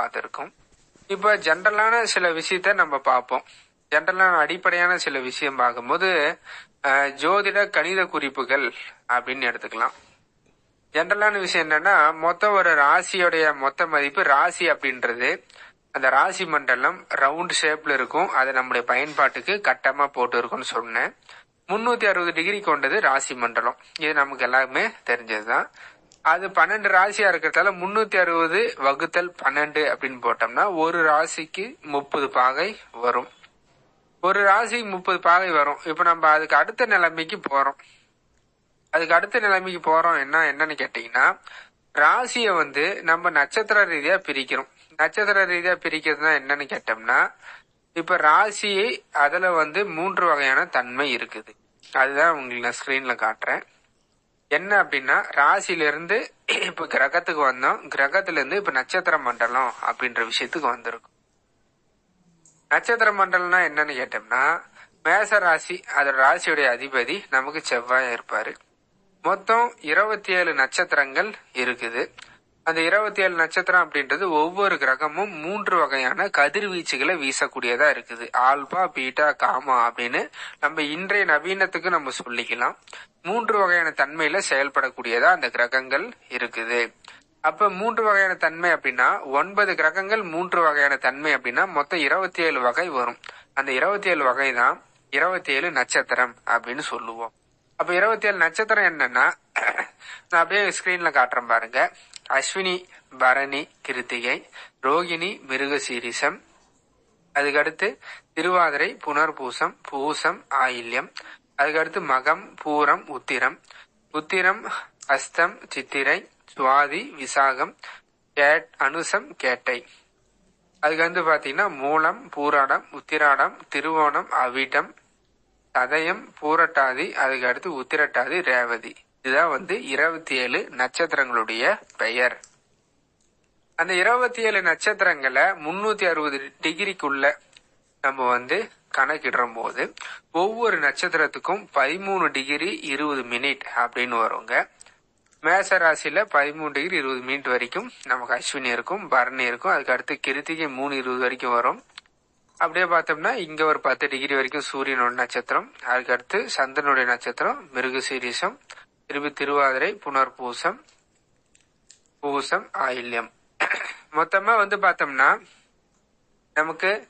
பார்த்துருக்கோம். இப்போ ஜென்ரலான சில விஷயத்த நம்ம பார்ப்போம். ஜென்ரலான அடிப்படையான சில விஷயம் பார்க்கும்போது ஜோதிட கணித குறிப்புகள் அப்படின்னு எடுத்துக்கலாம். ஜென்ரலான விஷயம் என்னன்னா மொத்தம் ஒரு ராசியோடைய மொத்த மதிப்பு ராசி அப்படின்றது. அந்த ராசி மண்டலம் ரவுண்ட் ஷேப்ல இருக்கும். அது நம்முடைய பயன்பாட்டுக்கு கட்டமா போட்டு இருக்கும்னு சொன்னேன். முன்னூத்தி அறுபது டிகிரி கொண்டது ராசி மண்டலம். இது நமக்கு எல்லாருமே தெரிஞ்சதுதான். அது பன்னெண்டு ராசியா இருக்கிறதால முன்னூத்தி அறுபது வகுத்தல் பன்னெண்டு அப்படின்னு போட்டோம்னா ஒரு ராசிக்கு முப்பது பாகை வரும். ஒரு ராசிக்கு முப்பது பாகை வரும். இப்ப நம்ம அதுக்கு அடுத்த நிலைமைக்கு போறோம். அதுக்கு அடுத்த நிலைமைக்கு போறோம். என்ன என்னன்னு கேட்டீங்கன்னா ராசியை வந்து நம்ம நட்சத்திர ரீதியா பிரிக்கிறோம். நட்சத்திர ரீதியா பிரிக்கிறதுனா என்னன்னு கேட்டோம்னா இப்ப ராசியை அதுல வந்து மூன்று வகையான தன்மை இருக்குது. அதுதான் உங்களுக்கு நான் ஸ்கிரீன்ல காட்டுறேன். என்ன அப்படின்னா ராசியில இருந்து இப்ப கிரகத்துக்கு வந்தோம். கிரகத்துல இருந்து இப்ப நட்சத்திர மண்டலம் அப்படின்ற விஷயத்துக்கு வந்திருக்கும். நட்சத்திர மண்டலம்னா என்னன்னு கேட்டோம்னா மேச ராசி அதோட ராசியுடைய அதிபதி நமக்கு செவ்வாய் இருப்பாரு. மொத்தம் இருபத்தி ஏழு நட்சத்திரங்கள் இருக்குது. அந்த இருபத்தி ஏழு நட்சத்திரம் அப்படின்றது ஒவ்வொரு கிரகமும் மூன்று வகையான கதிர்வீச்சுகளை வீசக்கூடியதா இருக்குது. ஆல்பா பீட்டா காமா அப்படின்னு நம்ம இன்றைய நவீனத்துக்கு நம்ம சொல்லிக்கலாம். மூன்று வகையான தன்மையில செயல்படக்கூடியதா அந்த கிரகங்கள் இருக்குது. அப்ப மூன்று வகையான தன்மை அப்படின்னா ஒன்பது கிரகங்கள் மூன்று வகையான தன்மை அப்படின்னா மொத்தம் இருபத்தி ஏழு வகை வரும். அந்த இருபத்தி ஏழு வகை தான் இருபத்தி ஏழு நட்சத்திரம் அப்படின்னு சொல்லுவோம். அப்ப இருபத்தி ஏழு நட்சத்திரம் என்னன்னா நான் அப்படியே ஸ்கிரீன்ல காட்டுறேன் பாருங்க. அஸ்வினி பரணி கிருத்திகை ரோகிணி மிருகசீரிசம். அதுக்கடுத்து திருவாதிரை புனர்பூசம் பூசம் ஆயில்யம். அதுக்கடுத்து மகம் பூரம் உத்திரம். உத்திரம் அஸ்தம் சித்திரை சுவாதி விசாகம் கேட் அனுசம் கேட்டை. அதுக்கு வந்து பாத்தீங்கன்னா மூலம் பூராடம் உத்திராடம் திருவோணம் அவிட்டம் சதயம் பூரட்டாதி அதுக்கு அடுத்து உத்திரட்டாதி ரேவதி. இதுதான் வந்து இருபத்தி ஏழு நட்சத்திரங்களுடைய பெயர். அந்த இருபத்தி ஏழு நட்சத்திரங்களை முன்னூத்தி அறுபது டிகிரிக்குள்ள நம்ம வந்து கணக்கிடுற போது ஒவ்வொரு நட்சத்திரத்துக்கும் பதிமூணு டிகிரி இருபது மினிட் அப்படின்னு வருங்க. மேச ராசியில பதிமூணு டிகிரி இருபது மினிட் வரைக்கும் நமக்கு அஸ்வினி இருக்கும் பரணி இருக்கும். அதுக்கு அடுத்து கிருத்திகை மூணு இருபது வரைக்கும் வரும். அப்படியே பார்த்தோம்னா இங்க ஒரு பத்து டிகிரி வரைக்கும் சூரியனோட நட்சத்திரம் அதுக்கடுத்து சந்திரனுடைய நட்சத்திரம் மிருகசீரிசம் திருப்பி திருவாதிரை புனர்பூசம் பூசம் ஆயில்யம். மொத்தமா வந்து பார்த்தோம்னா நமக்கு